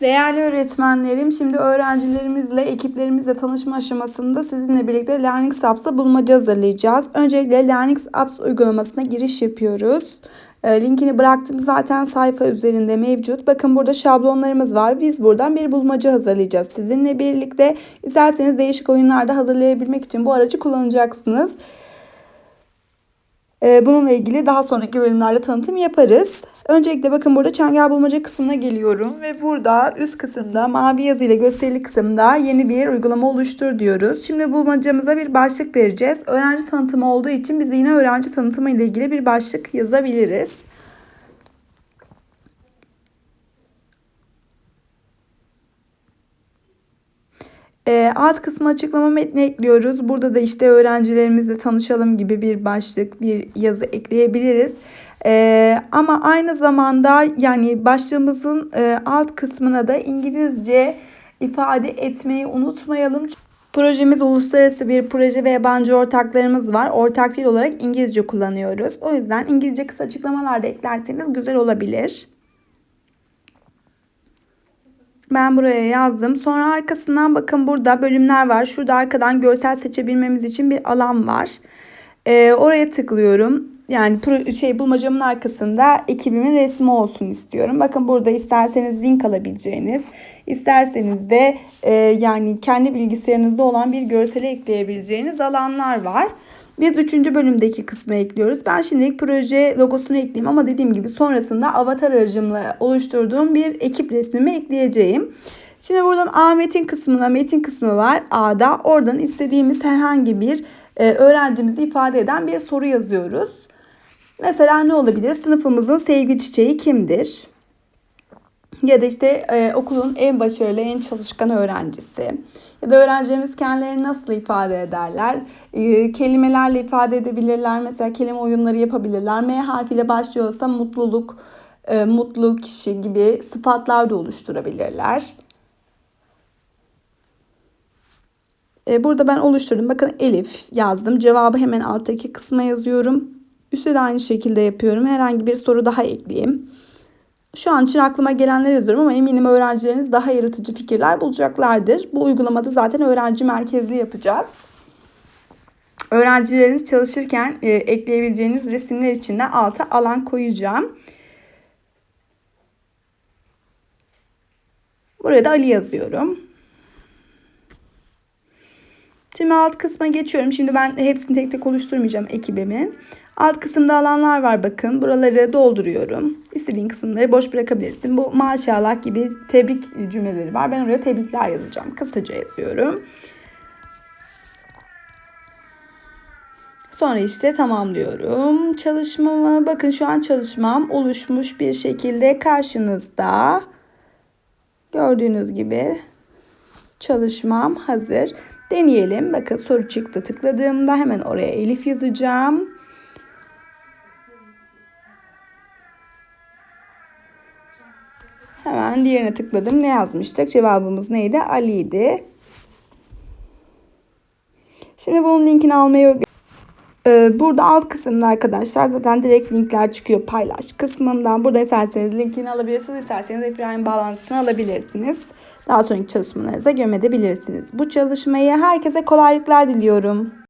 Değerli öğretmenlerim, şimdi öğrencilerimizle, ekiplerimizle tanışma aşamasında sizinle birlikte Learning Aps'ta bulmaca hazırlayacağız. Öncelikle Learning Apps uygulamasına giriş yapıyoruz. E, Linkini bıraktım zaten sayfa üzerinde mevcut. Bakın burada şablonlarımız var. Biz buradan bir bulmaca hazırlayacağız. Sizinle birlikte isterseniz değişik oyunlarda hazırlayabilmek için bu aracı kullanacaksınız. E, Bununla ilgili daha sonraki bölümlerde tanıtım yaparız. Öncelikle bakın burada çengel bulmaca kısmına geliyorum ve burada üst kısımda mavi yazı ile gösterili kısımda yeni bir uygulama oluştur diyoruz. Şimdi bulmacamıza bir başlık vereceğiz. Öğrenci tanıtımı olduğu için biz yine öğrenci tanıtımı ile ilgili bir başlık yazabiliriz. Alt kısmı açıklama metni ekliyoruz. Burada da işte öğrencilerimizle tanışalım gibi bir başlık, bir yazı ekleyebiliriz. E, ama aynı zamanda yani başlığımızın e, alt kısmına da İngilizce ifade etmeyi unutmayalım. Projemiz uluslararası bir proje ve yabancı ortaklarımız var. Ortak dil olarak İngilizce kullanıyoruz. O yüzden İngilizce kısa açıklamalar da eklerseniz güzel olabilir. Ben buraya yazdım. Sonra arkasından bakın burada bölümler var. Şurada arkadan görsel seçebilmemiz için bir alan var. Ee, oraya tıklıyorum. Yani şey bulmacamın arkasında ekibimin resmi olsun istiyorum. Bakın burada isterseniz link alabileceğiniz, isterseniz de e, yani kendi bilgisayarınızda olan bir görseli ekleyebileceğiniz alanlar var. Biz üçüncü bölümdeki kısmı ekliyoruz. Ben şimdilik proje logosunu ekleyeyim ama dediğim gibi sonrasında avatar aracımla oluşturduğum bir ekip resmimi ekleyeceğim. Şimdi buradan A metin kısmına metin kısmı var A'da. Oradan istediğimiz herhangi bir e, öğrencimizi ifade eden bir soru yazıyoruz. Mesela ne olabilir? Sınıfımızın sevgi çiçeği kimdir? Ya da işte e, okulun en başarılı, en çalışkan öğrencisi. Ya da öğrencilerimiz kendilerini nasıl ifade ederler? E, kelimelerle ifade edebilirler. Mesela kelime oyunları yapabilirler. M harfiyle başlıyorsa mutluluk, e, mutlu kişi gibi sıfatlar da oluşturabilirler. E, burada ben oluşturdum. Bakın Elif yazdım. Cevabı hemen alttaki kısma yazıyorum. Üstte de aynı şekilde yapıyorum. Herhangi bir soru daha ekleyeyim. Şu an için aklıma gelenler yazıyorum ama eminim öğrencileriniz daha yaratıcı fikirler bulacaklardır. Bu uygulamada zaten öğrenci merkezli yapacağız. Öğrencileriniz çalışırken e, ekleyebileceğiniz resimler için de alta alan koyacağım. Buraya da Ali yazıyorum. Şimdi alt kısma geçiyorum. Şimdi ben hepsini tek tek oluşturmayacağım ekibimin. Alt kısımda alanlar var bakın. Buraları dolduruyorum. İstediğin kısımları boş bırakabilirsin. Bu maşallah gibi tebrik cümleleri var. Ben oraya tebrikler yazacağım. Kısaca yazıyorum. Sonra işte tamamlıyorum. Çalışmama bakın şu an çalışmam oluşmuş bir şekilde karşınızda. Gördüğünüz gibi çalışmam hazır. Deneyelim. Bakın soru çıktı. Tıkladığımda hemen oraya Elif yazacağım. Hemen diğerine tıkladım. Ne yazmıştık? Cevabımız neydi? Ali'ydi. Şimdi bunun linkini almayı Burada alt kısımda arkadaşlar zaten direkt linkler çıkıyor paylaş kısmından. Burada isterseniz linkini alabilirsiniz. isterseniz İbrahim bağlantısını alabilirsiniz. Daha sonraki çalışmalarınıza gömebilirsiniz. Bu çalışmayı herkese kolaylıklar diliyorum.